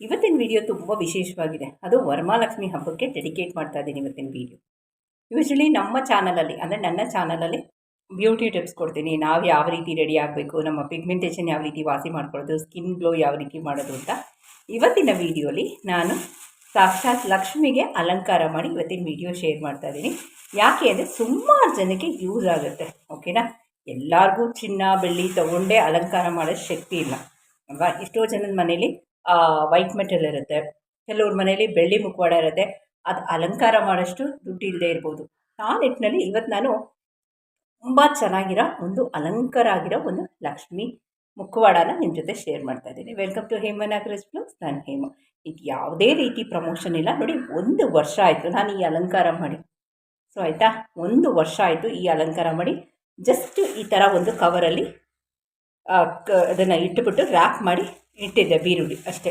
ಇವತ್ತಿನ ವಿಡಿಯೋ ತುಂಬ ವಿಶೇಷವಾಗಿದೆ. ಅದು ವರಮಾಲಕ್ಷ್ಮಿ ಹಬ್ಬಕ್ಕೆ ಡೆಡಿಕೇಟ್ ಮಾಡ್ತಾ ಇದ್ದೀನಿ ಇವತ್ತಿನ ವಿಡಿಯೋ ಯೂಶ್ವಲಿ ನಮ್ಮ ಚಾನಲಲ್ಲಿ ಅಂದರೆ ನನ್ನ ಚಾನಲಲ್ಲಿ ಬ್ಯೂಟಿ ಟಿಪ್ಸ್ ಕೊಡ್ತೀನಿ. ನಾವು ಯಾವ ರೀತಿ ರೆಡಿ ಆಗಬೇಕು, ನಮ್ಮ ಪಿಗ್ಮೆಂಟೇಷನ್ ಯಾವ ರೀತಿ ವಾಸಿ ಮಾಡ್ಕೊಳ್ಳೋದು ಸ್ಕಿನ್ ಗ್ಲೋ ಯಾವ ರೀತಿ ಮಾಡೋದು ಅಂತ ಇವತ್ತಿನ ವಿಡಿಯೋಲಿ ನಾನು ಸಾಕ್ಷಾತ್ ಲಕ್ಷ್ಮಿಗೆ ಅಲಂಕಾರ ಮಾಡಿ ಇವತ್ತಿನ ವಿಡಿಯೋ ಶೇರ್ ಮಾಡ್ತಾ ಇದ್ದೀನಿ. ಯಾಕೆ ಅಂದರೆ ಸುಮಾರು ಜನಕ್ಕೆ ಯೂಸ್ ಆಗುತ್ತೆ ಓಕೆನಾ ಎಲ್ಲರಿಗೂ ಚಿನ್ನ, ಬೆಳ್ಳಿ ತಗೊಂಡೇ ಅಲಂಕಾರ ಮಾಡೋ ಶಕ್ತಿ ಇಲ್ಲ. ಅಲ್ವಾ? ಎಷ್ಟೋ ಜನದ ಮನೇಲಿ ವೈಟ್ ಮೆಟಲ್ ಇರುತ್ತೆ. ಕೆಲವ್ರ ಮನೇಲಿ ಬೆಳ್ಳಿ ಮುಖವಾಡ ಇರುತ್ತೆ. ಅದು ಅಲಂಕಾರ ಮಾಡೋಷ್ಟು ದುಡ್ಡು ಇಲ್ಲದೆ ಇರ್ಬೋದು. ಆ ನಿಟ್ಟಿನಲ್ಲಿ ಇವತ್ತು ನಾನು ತುಂಬ ಚೆನ್ನಾಗಿರೋ ಒಂದು ಅಲಂಕಾರ ಆಗಿರೋ ಒಂದು ಲಕ್ಷ್ಮಿ ಮುಖವಾಡನ ನಿಮ್ಮ ಜೊತೆ ಶೇರ್ ಮಾಡ್ತಾ ಇದ್ದೀನಿ. ವೆಲ್ಕಮ್ ಟು ಹೇಮನಾಗ್ರೆಸ್ ಪ್ಲಸ್ ನಾನು ಹೇಮ. ಇದು ಯಾವುದೇ ರೀತಿ ಪ್ರಮೋಷನ್ ಇಲ್ಲ. ನೋಡಿ, ಒಂದು ವರ್ಷ ಆಯಿತು ನಾನು ಈ ಅಲಂಕಾರ ಮಾಡಿ. ಸೊ ಆಯಿತಾ? ಒಂದು ವರ್ಷ ಆಯಿತು ಈ ಅಲಂಕಾರ ಮಾಡಿ. ಜಸ್ಟ್ ಈ ಥರ ಒಂದು ಕವರಲ್ಲಿ ಅದನ್ನು ಇಟ್ಟುಬಿಟ್ಟು ರ್ಯಾಪ್ ಮಾಡಿ ಇಟ್ಟಿದ್ದೆ ಬೀರುಳ್ಳಿ ಅಷ್ಟೇ.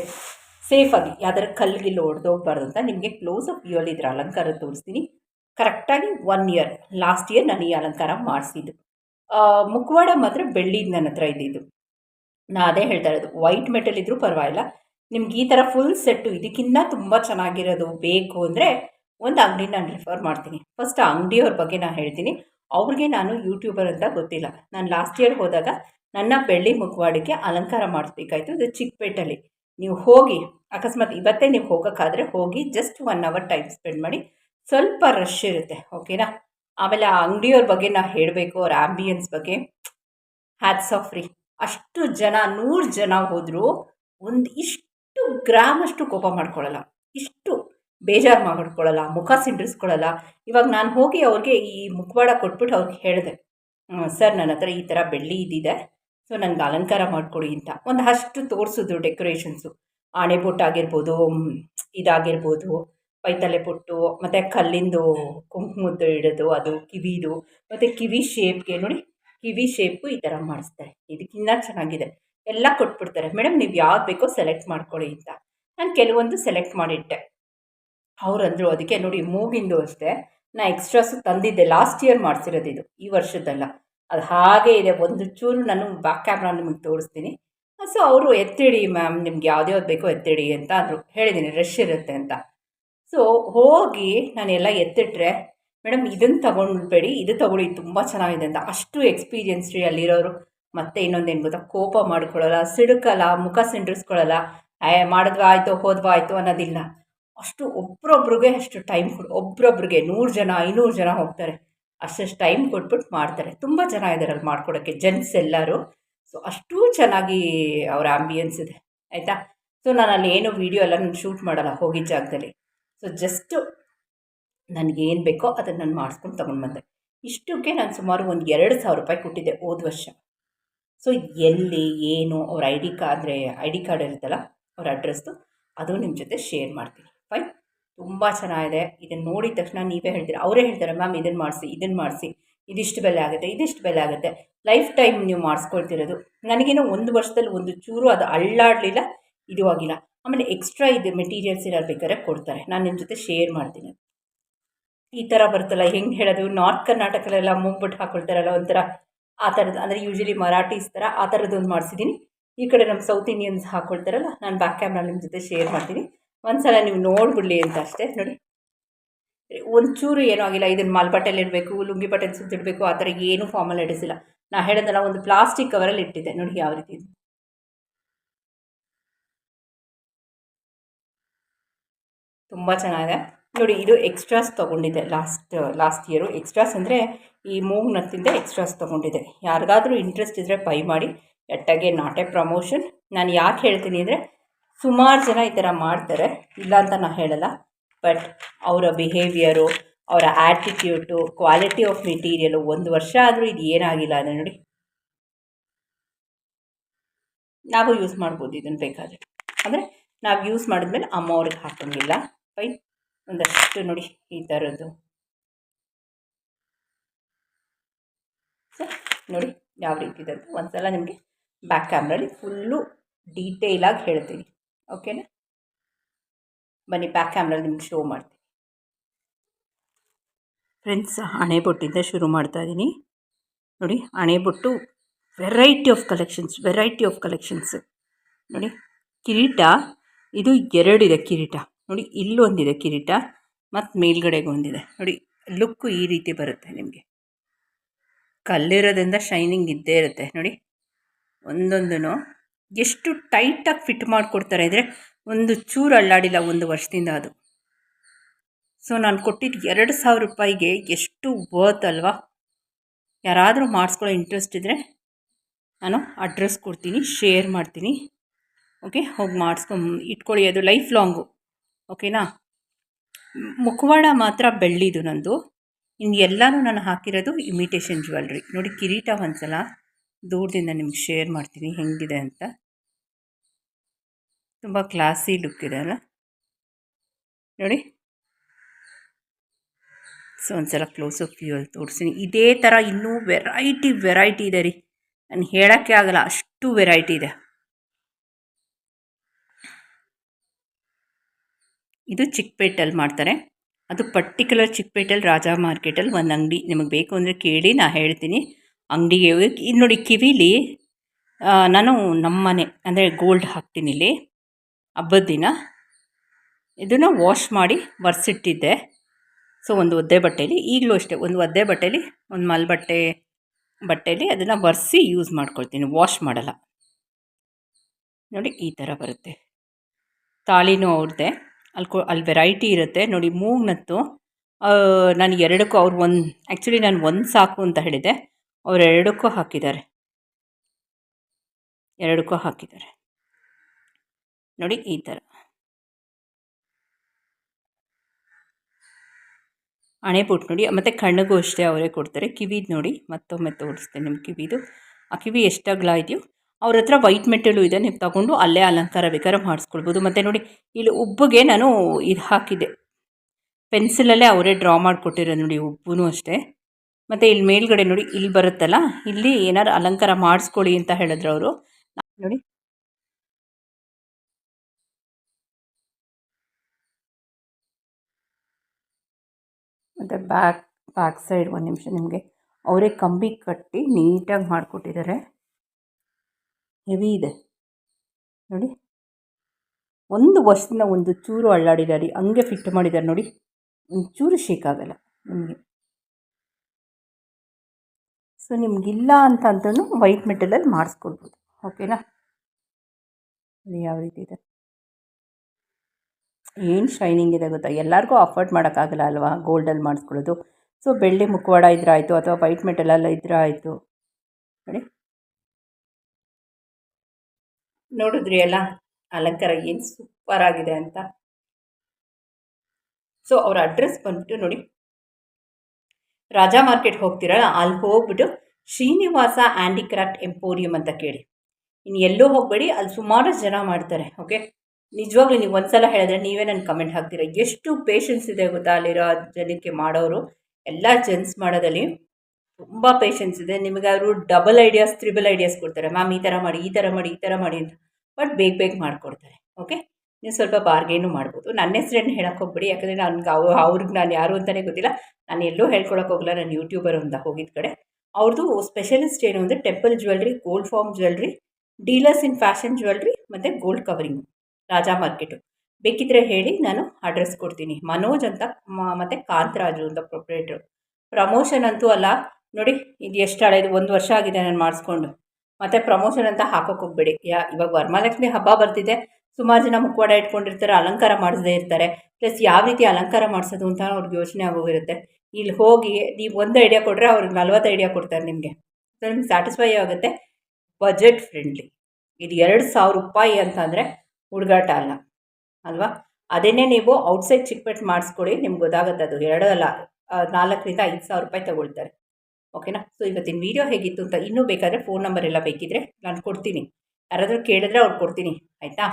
ಸೇಫಾಗಿ ಯಾವ್ದಾರು ಕಲ್ಲಿಗಿಲ್ಲ ಹೊಡೆದೋಗ್ಬಾರ್ದು ಅಂತ ನಿಮಗೆ ಕ್ಲೋಸ್ ಅಪ್ ವ್ಯೂಲ್ಲಿ ಇದ್ರ ಅಲಂಕಾರ ತೋರಿಸ್ತೀನಿ. ಕರೆಕ್ಟಾಗಿ ಒನ್ ಇಯರ್ ಲಾಸ್ಟ್ ಇಯರ್ ನಾನು ಈ ಅಲಂಕಾರ ಮಾಡಿಸಿದ್ದು. ಮುಖವಾಡ ಮಾತ್ರ ಬೆಳ್ಳಿದು ನನ್ನ ಹತ್ರ ಇದ್ದಿದ್ದು. ನಾ ಅದೇ ಹೇಳ್ತಾ ಇರೋದು ವೈಟ್ ಮೆಟಲ್ ಇದ್ದರೂ ಪರವಾಗಿಲ್ಲ. ನಿಮ್ಗೆ ಈ ಥರ ಫುಲ್ ಸೆಟ್ಟು ಇದಕ್ಕಿಂತ ತುಂಬ ಚೆನ್ನಾಗಿರೋದು ಬೇಕು ಅಂದರೆ ಒಂದು ಅಂಗಡಿ ನಾನು ರಿಫರ್ ಮಾಡ್ತೀನಿ. ಫಸ್ಟ್ ಆ ಅಂಗಡಿಯವ್ರ ಬಗ್ಗೆ ನಾನು ಹೇಳ್ತೀನಿ. ಅವ್ರಿಗೆ ನಾನು ಯೂಟ್ಯೂಬರ್ ಅಂತ ಗೊತ್ತಿಲ್ಲ. ನಾನು ಲಾಸ್ಟ್ ಇಯರ್ ಹೋದಾಗ ನನ್ನ ಬೆಳ್ಳಿ ಮುಖವಾಡಕ್ಕೆ ಅಲಂಕಾರ ಮಾಡಿಸ್ಬೇಕಾಯ್ತು. ಇದು ಚಿಕ್ಕಪೇಟಲ್ಲಿ ನೀವು ಹೋಗಿ, ಅಕಸ್ಮಾತ್ ಇವತ್ತೇ ನೀವು ಹೋಗೋಕ್ಕಾದರೆ ಹೋಗಿ just one hour time spend ಮಾಡಿ, ಸ್ವಲ್ಪ ರಶ್ ಇರುತ್ತೆ ಓಕೆನಾ ಆಮೇಲೆ ಆ ಅಂಗಡಿಯವ್ರ ಬಗ್ಗೆ ನಾವು ಹೇಳಬೇಕು, ಅವ್ರ ಆಂಬಿಯನ್ಸ್ ಬಗ್ಗೆ. ಹ್ಯಾಟ್ಸ್ ಆಫ್ ಫ್ರೀ ಅಷ್ಟು ಜನ, ನೂರು ಜನ ಹೋದರೂ ಒಂದು ಇಷ್ಟು ಗ್ರಾಮ್ ಅಷ್ಟು ಕೋಪ ಮಾಡ್ಕೊಳ್ಳಲ್ಲ ಇಷ್ಟು ಬೇಜಾರು ಮಾಡ್ಕೊಳ್ಳಲ್ಲ ಮುಖ ಸಿಂಡ್ರಿಸ್ಕೊಳ್ಳಲ್ಲ ಇವಾಗ ನಾನು ಹೋಗಿ ಅವ್ರಿಗೆ ಈ ಮುಖವಾಡ ಕೊಟ್ಬಿಟ್ಟು ಅವ್ರಿಗೆ ಹೇಳಿದೆ. ಸರ್, ನನ್ನ ಹತ್ರ ಈ ಥರ ಬೆಳ್ಳಿ ಇದ್ದಿದೆ ಸೊ ನನಗೆ ಅಲಂಕಾರ ಮಾಡಿಕೊಡಿ ಅಂತ. ಒಂದು ಅಷ್ಟು ತೋರಿಸಿದ್ರು ಡೆಕೋರೇಷನ್ಸು ಆಣೆ ಬೊಟ್ಟು ಆಗಿರ್ಬೋದು ಇದಾಗಿರ್ಬೋದು, ಪೈತಲೆ ಪೊಟ್ಟು, ಮತ್ತು ಕಲ್ಲಿಂದು ಕುಂಕುಮದ್ದು ಇಡೋದು ಅದು ಕಿವಿದು, ಮತ್ತು ಕಿವಿ ಶೇಪ್ಗೆ ನೋಡಿ, ಕಿವಿ ಶೇಪು ಈ ಥರ ಮಾಡಿಸ್ತಾರೆ. ಇದಕ್ಕಿಂತ ಚೆನ್ನಾಗಿದೆ. ಎಲ್ಲ ಕೊಟ್ಬಿಡ್ತಾರೆ. ಮೇಡಮ್, ನೀವು ಯಾವ್ದು ಬೇಕೋ ಸೆಲೆಕ್ಟ್ ಮಾಡ್ಕೊಳ್ಳಿ ಅಂತ. ನಾನು ಕೆಲವೊಂದು ಸೆಲೆಕ್ಟ್ ಮಾಡಿಟ್ಟೆ. ಅವರಂದರು ಅದಕ್ಕೆ ನೋಡಿ ಮೂಗಿಂದು ಅಷ್ಟೇ, ನಾ ಎಕ್ಸ್ಟ್ರಾಸು ತಂದಿದ್ದೆ. ಲಾಸ್ಟ್ ಇಯರ್ ಮಾಡಿಸಿರೋದು ಇದು ಈ ವರ್ಷದ್ದಲ್ಲ. ಅದು ಹಾಗೆ ಇದೆ. ಒಂದು ಚೂರು ನಾನು ಬ್ಯಾಕ್ ಕ್ಯಾಮ್ರಾ ನಿಮಗೆ ತೋರಿಸ್ತೀನಿ. ಸೊ ಅವರು ಎತ್ತಿಡಿ ಮ್ಯಾಮ್ ನಿಮ್ಗೆ ಯಾವ್ದ್ಯಾವ್ದು ಬೇಕೋ ಎತ್ತಿಡಿ ಅಂತ ಅಂದರು. ಹೇಳಿದ್ದೀನಿ ರಶ್ ಇರುತ್ತೆ ಅಂತ. ಸೊ ಹೋಗಿ ನಾನೆಲ್ಲ ಎತ್ತಿಟ್ರೆ ಮೇಡಮ್ ಇದನ್ನು ತೊಗೊಂಡ್ಬೇಡಿ. ಇದು ತಗೊಳ್ಳಿ, ತುಂಬ ಚೆನ್ನಾಗಿದೆ ಅಂತ. ಅಷ್ಟು ಎಕ್ಸ್ಪೀರಿಯನ್ಸ್ ರೀ ಅಲ್ಲಿರೋರು. ಮತ್ತೆ ಇನ್ನೊಂದೇನು ಗೊತ್ತಾ, ಕೋಪ ಮಾಡ್ಕೊಳ್ಳಲ್ಲ, ಸಿಡುಕಲ್ಲ, ಮುಖ ಸಿಂಡ್ರಿಸ್ಕೊಳ್ಳಲ್ಲ. ಏ, ಮಾಡಿದ್ವಾ ಆಯಿತು, ಹೋದ್ವಾ ಆಯಿತು ಅನ್ನೋದಿಲ್ಲ. ಅಷ್ಟು ಒಬ್ರೊಬ್ರಿಗೆ ಅಷ್ಟು ಟೈಮ್ ಕೊಡು. ಒಬ್ರೊಬ್ರಿಗೆ ನೂರು ಜನ, ಐನೂರು ಜನ ಹೋಗ್ತಾರೆ. ಅಷ್ಟಷ್ಟು ಟೈಮ್ ಕೊಟ್ಬಿಟ್ಟು ಮಾಡ್ತಾರೆ. ತುಂಬ ಜನ ಇದ್ದಾರೆ ಅಲ್ಲಿ ಮಾಡ್ಕೊಡೋಕ್ಕೆ ಜೆಂಟ್ಸ್ ಎಲ್ಲರೂ. ಸೊ ಅಷ್ಟೂ ಚೆನ್ನಾಗಿ ಅವರ ಆಂಬಿಯನ್ಸ್ ಇದೆ. ಆಯಿತಾ? ಸೊ ನಾನು ಅಲ್ಲಿ ಏನು ವೀಡಿಯೋ ಎಲ್ಲ ನಾನು ಶೂಟ್ ಮಾಡಲ್ಲ ಹೋಗಿದ್ದ ಜಾಗದಲ್ಲಿ. ಸೊ ಜಸ್ಟು ನನಗೇನು ಬೇಕೋ ಅದನ್ನು ನಾನು ಮಾಡಿಸ್ಕೊಂಡು ತೊಗೊಂಡು ಬಂದೆ. ಇಷ್ಟಕ್ಕೆ ನಾನು ಸುಮಾರು ಒಂದು ಎರಡು ಸಾವಿರ ರೂಪಾಯಿ ಕೊಟ್ಟಿದ್ದೆ ಹೋದ ವರ್ಷ. ಸೊ ಎಲ್ಲಿ, ಏನು, ಅವ್ರ ಐ ಡಿ ಕಾರ್ಡ್ರೆ ಐ ಡಿ ಕಾರ್ಡ್ ಇರುತ್ತಲ್ಲ, ಅವ್ರ ಅಡ್ರೆಸ್ಸು ಅದು ನಿಮ್ಮ ಜೊತೆ ಶೇರ್ ಮಾಡ್ತೀನಿ. ಫೈನ್ ತುಂಬ ಚೆನ್ನಾಗಿದೆ. ಇದನ್ನು ನೋಡಿದ ತಕ್ಷಣ ನೀವೇ ಹೇಳ್ತೀರ? ಅವರೇ ಹೇಳ್ತಾರೆ, ಮ್ಯಾಮ್ ಇದನ್ನು ಮಾಡಿಸಿ ಇದನ್ನು ಮಾಡಿಸಿ. ಇದಿಷ್ಟು ಬೆಲೆ ಆಗುತ್ತೆ, ಇದಿಷ್ಟು ಬೆಲೆ ಆಗುತ್ತೆ. ಲೈಫ್ ಟೈಮ್ ನೀವು ಮಾಡಿಸ್ಕೊಳ್ತಿರೋದು ನನಗೇನೋ ಒಂದು ವರ್ಷದಲ್ಲಿ ಒಂದು ಚೂರು ಅದು ಅಳ್ಳಾಡಲಿಲ್ಲ, ಇದು ಆಗಿಲ್ಲ. ಆಮೇಲೆ ಎಕ್ಸ್ಟ್ರಾ ಇದು ಮೆಟೀರಿಯಲ್ಸ್ ಏನಾದ್ರು ಬೇಕಾದ್ರೆ ಕೊಡ್ತಾರೆ. ನಾನು ನಿಮ್ಮ ಜೊತೆ ಶೇರ್ ಮಾಡ್ತೀನಿ. ಈ ಥರ ಬರುತ್ತಲ್ಲ, ಹೆಂಗೆ ಹೇಳೋದು? ನಾರ್ತ್ ಕರ್ನಾಟಕದಲ್ಲೆಲ್ಲ ಮುಂಬಿಟ್ಟು ಹಾಕೊಳ್ತಾರಲ್ಲ ಒಂಥರ ಆ ಥರದ್ದು ಅಂದರೆ ಯೂಶ್ವಲಿ ಮರಾಠೀಸ್ ಥರ ಆ ಥರದ್ದೊಂದು ಮಾಡಿಸಿದ್ದೀನಿ ಈ ಕಡೆ ನಮ್ಮ ಸೌತ್ ಇಂಡಿಯನ್ಸ್ ಹಾಕ್ಕೊಳ್ತಾರಲ್ಲ ನಾನು ಬ್ಯಾಕ್ ಕ್ಯಾಮ್ರಾ ನಿಮ್ಮ ಜೊತೆ ಶೇರ್ ಮಾಡ್ತೀನಿ. ಒಂದ್ಸಲ ನೀವು ನೋಡ್ಬಿಡಲಿ ಅಂತ ಅಷ್ಟೇ, ನೋಡಿ. ಒಂಚೂರು ಏನೂ ಆಗಿಲ್ಲ ಇದನ್ನು ಮಾಲ್ಬಟ್ಟೆಲಿ ಇಡಬೇಕು, ಲುಂಗಿ ಬಟ್ಟೆಲಿ ಸುತ್ತಿಡಬೇಕು ಆ ಥರ ಏನೂ ಫಾರ್ಮಲ್ ಇಡಿಸಿಲ್ಲ ನಾ ಹೇಳೋದಲ್ಲ ಒಂದು ಪ್ಲಾಸ್ಟಿಕ್ ಕವರಲ್ಲಿ ಇಟ್ಟಿದ್ದೆ, ನೋಡಿ ಯಾವ ರೀತಿ ಇದೆ. ತುಂಬ ಚೆನ್ನಾಗಿದೆ. ನೋಡಿ, ಇದು ಎಕ್ಸ್ಟ್ರಾಸ್ ತೊಗೊಂಡಿದ್ದೆ ಲಾಸ್ಟ್ ಲಾಸ್ಟ್ ಇಯರು ಎಕ್ಸ್ಟ್ರಾಸ್ ಅಂದರೆ ಈ ಮೂಗ್ ನತ್ತಿಂದ ಎಕ್ಸ್ಟ್ರಾಸ್ ತೊಗೊಂಡಿದ್ದೆ. ಯಾರಿಗಾದರೂ ಇಂಟ್ರೆಸ್ಟ್ ಇದ್ದರೆ ಪೈ ಮಾಡಿ, ಎಟ್ಟಾಗೆ ನಾಟ್ ಎ ಪ್ರಮೋಷನ್ ನಾನು ಯಾಕೆ ಹೇಳ್ತೀನಿ ಅಂದರೆ ಸುಮಾರು ಜನ ಈ ಥರ ಮಾಡ್ತಾರೆ. ಇಲ್ಲ ಅಂತ ನಾನು ಹೇಳಲ್ಲ. ಬಟ್ ಅವರ ಬಿಹೇವಿಯರು ಅವರ ಆ್ಯಟಿಟ್ಯೂಟು ಕ್ವಾಲಿಟಿ ಆಫ್ ಮೆಟೀರಿಯಲು ಒಂದು ವರ್ಷ ಆದರೂ ಇದು ಏನಾಗಿಲ್ಲ ಅಂದರೆ ನೋಡಿ. ನಾವು ಯೂಸ್ ಮಾಡ್ಬೋದು ಇದನ್ನು ಬೇಕಾದರೆ. ಅಂದರೆ ನಾವು ಯೂಸ್ ಮಾಡಿದ್ಮೇಲೆ ಅಮ್ಮ ಅವ್ರಿಗೆ ಹಾಕೋಂಗಿಲ್ಲ. ಫೈನ್ ಒಂದಷ್ಟು ನೋಡಿ ಈ ಥರದ್ದು ಸೊ ನೋಡಿ, ಯಾವ ರೀತಿ ಇದೆ ಅಂತ ಒಂದು ನಿಮಗೆ ಬ್ಯಾಕ್ ಕ್ಯಾಮ್ರಲ್ಲಿ ಫುಲ್ಲು ಡೀಟೇಲಾಗಿ ಹೇಳ್ತೀನಿ. ಓಕೆನಾ ಬನ್ನಿ ಬ್ಯಾಕ್ ಕ್ಯಾಮ್ರಲ್ಲಿ ನಿಮ್ಗೆ ಶೋ ಮಾಡ್ತೀನಿ. ಫ್ರೆಂಡ್ಸ್ ಹಣೆ ಬೊಟ್ಟಿಂದ ಶುರು ಮಾಡ್ತಾ ಇದ್ದೀನಿ ನೋಡಿ, ಹಣೆ ಬೊಟ್ಟು variety of collections variety of collections ನೋಡಿ, ಕಿರೀಟ, ಇದು ಎರಡಿದೆ ಕಿರೀಟ. ನೋಡಿ, ಇಲ್ಲೊಂದಿದೆ ಕಿರೀಟ, ಮತ್ತು ಮೇಲ್ಗಡೆಗೆ ಒಂದಿದೆ. ನೋಡಿ ಲುಕ್ಕು ಈ ರೀತಿ ಬರುತ್ತೆ ನಿಮಗೆ. ಕಲ್ಲಿರೋದ್ರಿಂದ ಶೈನಿಂಗ್ ಇದ್ದೇ ಇರುತ್ತೆ. ನೋಡಿ ಒಂದೊಂದೂ ಎಷ್ಟು ಟೈಟಾಗಿ ಫಿಟ್ ಮಾಡಿಕೊಡ್ತಾರೆ ಅಂದರೆ ಒಂದು ಚೂರು ಅಲ್ಲಾಡಿಲ್ಲ ಒಂದು ವರ್ಷದಿಂದ ಅದು. ಸೊ ನಾನು ಕೊಟ್ಟಿದ್ದು ಎರಡು ಸಾವಿರ ರೂಪಾಯಿಗೆ ಎಷ್ಟು ವರ್ತ್ ಅಲ್ವಾ? ಯಾರಾದರೂ ಮಾಡಿಸ್ಕೊಳ್ಳೋ ಇಂಟ್ರೆಸ್ಟ್ ಇದ್ದರೆ ನಾನು ಅಡ್ರೆಸ್ ಕೊಡ್ತೀನಿ ಶೇರ್ ಮಾಡ್ತೀನಿ. ಓಕೆ ಹೋಗಿ ಮಾಡಿಸ್ಕೊ, ಇಟ್ಕೊಳ್ಳಿ, ಅದು ಲೈಫ್ ಲಾಂಗು ಓಕೆನಾ ಮುಖವಾಡ ಮಾತ್ರ ಬೆಳ್ಳಿದು ನಂದು. ಇನ್ನು ಎಲ್ಲನೂ ನಾನು ಹಾಕಿರೋದು ಇಮಿಟೇಷನ್ ಜ್ಯುವೆಲ್ರಿ ನೋಡಿ ಕಿರೀಟ ಒಂದ್ಸಲ. ದೂರದಿಂದ ನಿಮ್ಗೆ ಶೇರ್ ಮಾಡ್ತೀನಿ, ಹೆಂಗಿದೆ ಅಂತ. ತುಂಬ ಕ್ಲಾಸಿ ಲುಕ್ ಇದೆ ಅಲ್ಲ? ನೋಡಿ. ಸೊ, ಒಂದ್ಸಲ ಕ್ಲೋಸಪ್ ವ್ಯೂಯಲ್ಲಿ ತೋರಿಸ್ತೀನಿ. ಇದೇ ಥರ ಇನ್ನೂ ವೆರೈಟಿ ವೆರೈಟಿ ಇದೆ ರೀ. ನಾನು ಹೇಳೋಕ್ಕೆ ಆಗಲ್ಲ, ಅಷ್ಟು ವೆರೈಟಿ ಇದೆ. ಇದು ಚಿಕ್ಕಪೇಟಲ್ಲಿ ಮಾಡ್ತಾರೆ. ಅದು ಪರ್ಟಿಕ್ಯುಲರ್ ಚಿಕ್ಕಪೇಟೆಯಲ್ಲಿ ರಾಜಾ ಮಾರ್ಕೆಟಲ್ಲಿ ಒಂದು ಅಂಗಡಿ. ನಿಮಗೆ ಬೇಕು ಅಂದರೆ ಕೇಳಿ ನಾನು ಹೇಳ್ತೀನಿ. ಅಂಗಡಿಗೆ ಹೋಗಿ ನೋಡಿ ಕಿವಿಲಿ ನಾನು ನಮ್ಮನೆ, ಅಂದರೆ ಗೋಲ್ಡ್ ಹಾಕ್ತೀನಿ ಇಲ್ಲಿ, ಹಬ್ಬದ ದಿನ. ಇದನ್ನು ವಾಶ್ ಮಾಡಿ ಒರೆಸಿಟ್ಟಿದ್ದೆ. ಸೊ, ಒಂದು ಒದ್ದೆ ಬಟ್ಟೆಯಲ್ಲಿ ಈಗಲೂ ಅಷ್ಟೇ, ಒಂದು ಒದ್ದೆ ಬಟ್ಟೆಯಲ್ಲಿ ಒಂದು ಮಲ್ ಬಟ್ಟೆ ಬಟ್ಟೆಯಲ್ಲಿ ಅದನ್ನು ಒರೆಸಿ ಯೂಸ್ ಮಾಡ್ಕೊಳ್ತೀನಿ, ವಾಶ್ ಮಾಡಲ್ಲ. ನೋಡಿ, ಈ ಥರ ಬರುತ್ತೆ. ತಾಳಿನೂ ಅವ್ರದ್ದೇ ಅಲ್ಲಿ ಕೊ ಅಲ್ಲಿ ವೆರೈಟಿ ಇರುತ್ತೆ. ನೋಡಿ, ಮೂಗ್ನತ್ತು ನಾನು ಎರಡಕ್ಕೂ ಅವ್ರು ಒಂದು ಆ್ಯಕ್ಚುಲಿ ನಾನು ಒಂದು ಸಾಕು ಅಂತ ಹೇಳಿದೆ ಅವ್ರು ಎರಡಕ್ಕೂ ಹಾಕಿದ್ದಾರೆ. ಎರಡಕ್ಕೂ ಹಾಕಿದ್ದಾರೆ. ನೋಡಿ ಈ ಥರ ಪುಟ್ಟು ನೋಡಿ, ಮತ್ತು ಕಣ್ಣಿಗೂ ಅಷ್ಟೇ ಅವರೇ ಕೊಡ್ತಾರೆ. ಕಿವಿದು ನೋಡಿ, ಮತ್ತೊಮ್ಮೆ ತೋರಿಸ್ತೇನೆ ನಿಮ್ಮ ಕಿವಿದು. ಆ ಕಿವಿ ಎಷ್ಟು ಅಗಲ ಇದೆಯೋ, ಅವ್ರ ಹತ್ರ ವೈಟ್ ಮೆಟಲು ಇದೆ, ನೀವು ತಗೊಂಡು ಅಲ್ಲೇ ಅಲಂಕಾರ ಬೇಕಾದ್ರೆ ಮಾಡಿಸ್ಕೊಳ್ಬೋದು. ಮತ್ತು ನೋಡಿ, ಇಲ್ಲಿ ಉಬ್ಬಿಗೆ ನಾನು ಇದು ಹಾಕಿದ್ದೆ. ಪೆನ್ಸಿಲಲ್ಲೇ ಅವರೇ ಡ್ರಾ ಮಾಡಿಕೊಟ್ಟಿರೋದು ನೋಡಿ ಉಬ್ಬೂ ಅಷ್ಟೇ. ಮತ್ತು ಇಲ್ಲಿ ಮೇಲ್ಗಡೆ ನೋಡಿ ಇಲ್ಲಿ ಬರುತ್ತಲ್ಲ, ಇಲ್ಲಿ ಏನಾರು ಅಲಂಕಾರ ಮಾಡಿಸ್ಕೊಳ್ಳಿ ಅಂತ ಹೇಳಿದ್ರು ಅವರು. ನೋಡಿ. ಮತ್ತು ಬ್ಯಾಕ್ ಬ್ಯಾಕ್ ಸೈಡ್ ಒಂದು ನಿಮಿಷ ನಿಮಗೆ. ಅವರೇ ಕಂಬಿ ಕಟ್ಟಿ ನೀಟಾಗಿ ಮಾಡಿಕೊಟ್ಟಿದ್ದಾರೆ. ಹೆವಿ ಇದೆ. ನೋಡಿ. ಒಂದು ವರ್ಷದಿಂದ ಒಂದು ಚೂರು ಅಳ್ಳಾಡಿದ್ದಾರೆ. ಹಂಗೆ ಫಿಟ್ ಮಾಡಿದ್ದಾರೆ ನೋಡಿ. ಒಂದು ಚೂರು ಶೇಕ್ ಆಗಲ್ಲ ನಿಮಗೆ. ಸೊ ನಿಮಗಿಲ್ಲ ಅಂತ ವೈಟ್ ಮೆಟಲಲ್ಲಿ ಮಾಡಿಸ್ಕೊಳ್ಬೋದು. ಓಕೆನಾ ಯಾವ ರೀತಿ ಇದೆ? ಏನು ಶೈನಿಂಗ್ ಇದೆ ಗೊತ್ತಾ? ಎಲ್ಲರಿಗೂ ಅಫೋರ್ಡ್ ಮಾಡೋಕ್ಕಾಗಲ್ಲ ಅಲ್ವಾ? ಗೋಲ್ಡಲ್ಲಿ ಮಾಡಿಸ್ಕೊಳ್ಳೋದು. ಸೊ ಬೆಳ್ಳಿ ಮುಖವಾಡ ಇದ್ರೆ ಆಯಿತು, ಅಥವಾ ವೈಟ್ ಮೆಟಲಲ್ಲ ಇದ್ರೆ ಆಯಿತು. ನೋಡಿ ನೋಡಿದ್ರಿ ಅಲ್ಲ? ಅಲಂಕಾರ ಏನು ಸೂಪರ್ ಆಗಿದೆ ಅಂತ. ಸೊ ಅವ್ರ ಅಡ್ರೆಸ್ ಬಂದುಬಿಟ್ಟು ನೋಡಿ. ರಾಜಾ ಮಾರ್ಕೆಟ್ ಹೋಗ್ತೀರಲ್ಲ, ಅಲ್ಲಿ ಹೋಗ್ಬಿಟ್ಟು ಶ್ರೀನಿವಾಸ ಆ್ಯಂಡಿಕ್ರಾಫ್ಟ್ ಎಂಪೋರಿಯಂ ಅಂತ ಕೇಳಿ. ಇನ್ನು ಎಲ್ಲೂ ಹೋಗಬೇಡಿ, ಅಲ್ಲಿ ಸುಮಾರು ಜನ ಮಾಡ್ತಾರೆ ಓಕೆ ನಿಜವಾಗ್ಲೂ ನೀವು ಒಂದ್ಸಲ ಹೇಳಿದ್ರೆ ನೀವೇ ನನ್ನ ಕಮೆಂಟ್ ಹಾಕ್ತೀರ? ಎಷ್ಟು ಪೇಷನ್ಸ್ ಇದೆ ಗೊತ್ತಾ ಅಲ್ಲಿರೋ ಜನಕ್ಕೆ ಮಾಡೋರು? ಎಲ್ಲ ಜೆನ್ಸ್ ಮಾಡೋದಲ್ಲಿ ತುಂಬ ಪೇಷನ್ಸ್ ಇದೆ. ನಿಮಗೆ ಅವರು ಡಬಲ್ ಐಡಿಯಾಸ್ ತ್ರಿಬಲ್ ಐಡಿಯಾಸ್ ಕೊಡ್ತಾರೆ. ಮ್ಯಾಮ್, ಈ ಥರ ಮಾಡಿ, ಈ ಥರ ಮಾಡಿ, ಈ ಥರ ಮಾಡಿ ಅಂತ. ಬಟ್ ಬೇಗ ಬೇಗ ಮಾಡಿಕೊಡ್ತಾರೆ ಓಕೆ ನೀವು ಸ್ವಲ್ಪ ಬಾರ್ಗೇನು ಮಾಡ್ಬೋದು. ನನ್ನ ಹೆಸರೇನು ಹೇಳಕ್ಕೆ ಹೋಗ್ಬಿಡಿ. ಯಾಕಂದರೆ ನನಗೆ ಅವ್ರು ಅವ್ರಿಗೆ ನಾನು ಯಾರು ಅಂತಲೇ ಗೊತ್ತಿಲ್ಲ. ನಾನು ಎಲ್ಲೂ ಹೇಳ್ಕೊಳಕ್ಕೆ ಹೋಗಲ್ಲ. ನಾನು ಯೂಟ್ಯೂಬರ್ ಅಂತ ಹೋಗಿದ್ದ ಕಡೆ. ಅವ್ರದ್ದು ಸ್ಪೆಷಲಿಸ್ಟ್ ಏನು ಅಂದರೆ temple jewellery gold form jewellery dealers in fashion jewellery ಮತ್ತು ಗೋಲ್ಡ್ ಕವರಿಂಗ್ ರಾಜಾ ಮಾರ್ಕೆಟು ಬೇಕಿದ್ರೆ ಹೇಳಿ ನಾನು ಅಡ್ರೆಸ್ ಕೊಡ್ತೀನಿ. ಮನೋಜ್ ಅಂತ ಮತ್ತು ಕಾಂತರಾಜು ಅಂತ ಪ್ರೊಪ್ರೇಟ್ರು ಪ್ರಮೋಷನ್ ಅಂತೂ ಅಲ್ಲ. ನೋಡಿ, ಇದು ಎಷ್ಟು ಹಳೆಯದು ಒಂದು ವರ್ಷ ಆಗಿದೆ ನಾನು ಮಾಡಿಸ್ಕೊಂಡು. ಮತ್ತು ಪ್ರಮೋಷನ್ ಅಂತ ಹಾಕೋಕೆ ಹೋಗ್ಬೇಡಿ. ಯಾ ಇವಾಗ ವರಮಹಾಲಕ್ಷ್ಮಿ ಹಬ್ಬ ಬರ್ತಿದೆ. ಸುಮಾರು ಜನ ಮುಖವಾಡ ಇಟ್ಕೊಂಡಿರ್ತಾರೆ, ಅಲಂಕಾರ ಮಾಡಿಸದೇ ಇರ್ತಾರೆ. ಪ್ಲಸ್ ಯಾವ ರೀತಿ ಅಲಂಕಾರ ಮಾಡಿಸೋದು ಅಂತ ಅವ್ರಿಗೆ ಯೋಚನೆ ಆಗೋಗಿರುತ್ತೆ. ಇಲ್ಲಿ ಹೋಗಿ ನೀವು ಒಂದು ಐಡಿಯಾ ಕೊಟ್ಟರೆ ಅವ್ರಿಗೆ ನಲ್ವತ್ತು ಐಡಿಯಾ ಕೊಡ್ತಾರೆ ನಿಮಗೆ. ಸೊ ನಿಮ್ಗೆ ಸ್ಯಾಟಿಸ್ಫೈ ಆಗುತ್ತೆ. ಬಜೆಟ್ ಫ್ರೆಂಡ್ಲಿ ಇದು ಎರಡು ಸಾವಿರ ರೂಪಾಯಿ ಅಂತಂದರೆ ಹುಡುಗಾಟ ಅಲ್ಲ. ಅಲ್ವಾ? ಅದನ್ನೇ ನೀವು ಔಟ್ಸೈಡ್ ಚಿಕ್ಪೆಟ್ ಮಾಡಿಸ್ಕೊಡಿ ನಿಮ್ಗೆ ಗೊತ್ತಾಗುತ್ತೆ ಅದು ಎರಡು ಅಲ್ಲ ನಾಲ್ಕರಿಂದ ಐದು ಸಾವಿರ ರೂಪಾಯಿ ತಗೊಳ್ತಾರೆ. ಓಕೆನಾ ಸೊ ಇವತ್ತಿನ ವೀಡಿಯೋ ಹೇಗಿತ್ತು ಅಂತ ಇನ್ನೂ ಬೇಕಾದರೆ ಫೋನ್ ನಂಬರ್ ಎಲ್ಲ ಬೇಕಿದ್ರೆ ನಾನು ಕೊಡ್ತೀನಿ. ಯಾರಾದರೂ ಕೇಳಿದ್ರೆ ಅವ್ರು ಕೊಡ್ತೀನಿ. ಆಯಿತಾ?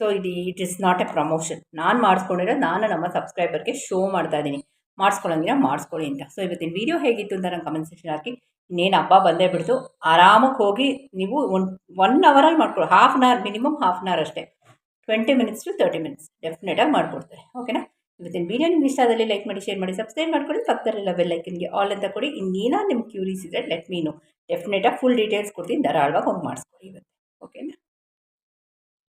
ಸೊ ಇದು it is not a promotion ನಾನು ಮಾಡಿಸ್ಕೊಂಡಿರೋ ನಾನು ನಮ್ಮ ಸಬ್ಸ್ಕ್ರೈಬರ್ಗೆ ಶೋ ಮಾಡ್ತಾ ಇದ್ದೀನಿ. ಮಾಡಿಸ್ಕೊಳ್ಳೋಂಗಿಲ್ಲ ಮಾಡಿಸ್ಕೊಳ್ಳಿ ಅಂತ. ಸೊ ಇವತ್ತಿನ ವೀಡಿಯೋ ಹೇಗಿತ್ತು ಅಂತ ನಾನು ಕಮೆಂಟ್ ಸೆಕ್ಷನ್ ಹಾಕಿ. ಇನ್ನೇನು ಹಬ್ಬ ಬಂದೇ ಬಿಡ್ತು. ಆರಾಮಾಗಿ ಹೋಗಿ ನೀವು ಒನ್ ಒನ್ ಅವರಲ್ಲಿ ಮಾಡ್ಕೊಳ್ಳಿ. Half an hour minimum half an hour ಅಷ್ಟೇ. Twenty minutes to thirty minutes ಡೆಫಿನೆಟಾಗಿ ಮಾಡಿಕೊಡ್ತಾರೆ. ಓಕೆನಾ ಇವತ್ತಿನ ವೀಡಿಯೋ ನಿಮ್ಗೆ ಇಷ್ಟ ಆದಲ್ಲಿ ಲೈಕ್ ಮಾಡಿ ಶೇರ್ ಮಾಡಿ ಸಬ್ಸ್ಕ್ರೈಬ್ ಮಾಡ್ಕೊಳ್ಳಿ. ಪಕ್ಕದಲ್ಲಿಲ್ಲ ಬೆಲ್ಲೈಕನ್ಗೆ ಆಲ್ ಅಂತ ಕೊಡಿ. ಇನ್ನೇನೋ ನಿಮ್ಗೆ ಕ್ಯೂರೀಸ್ ಇದ್ದರೆ ಲೆಟ್ ಮೀನು ಡೆಫಿನೆಟಾಗಿ ಫುಲ್ ಡೀಟೇಲ್ಸ್ ಕೊಡ್ತೀನಿ. ಧಾರಾಳವಾಗಿ ಹೋಗಿ ಮಾಡಿಸ್ಕೊಡಿ ಇವತ್ತು. ಓಕೆನಾ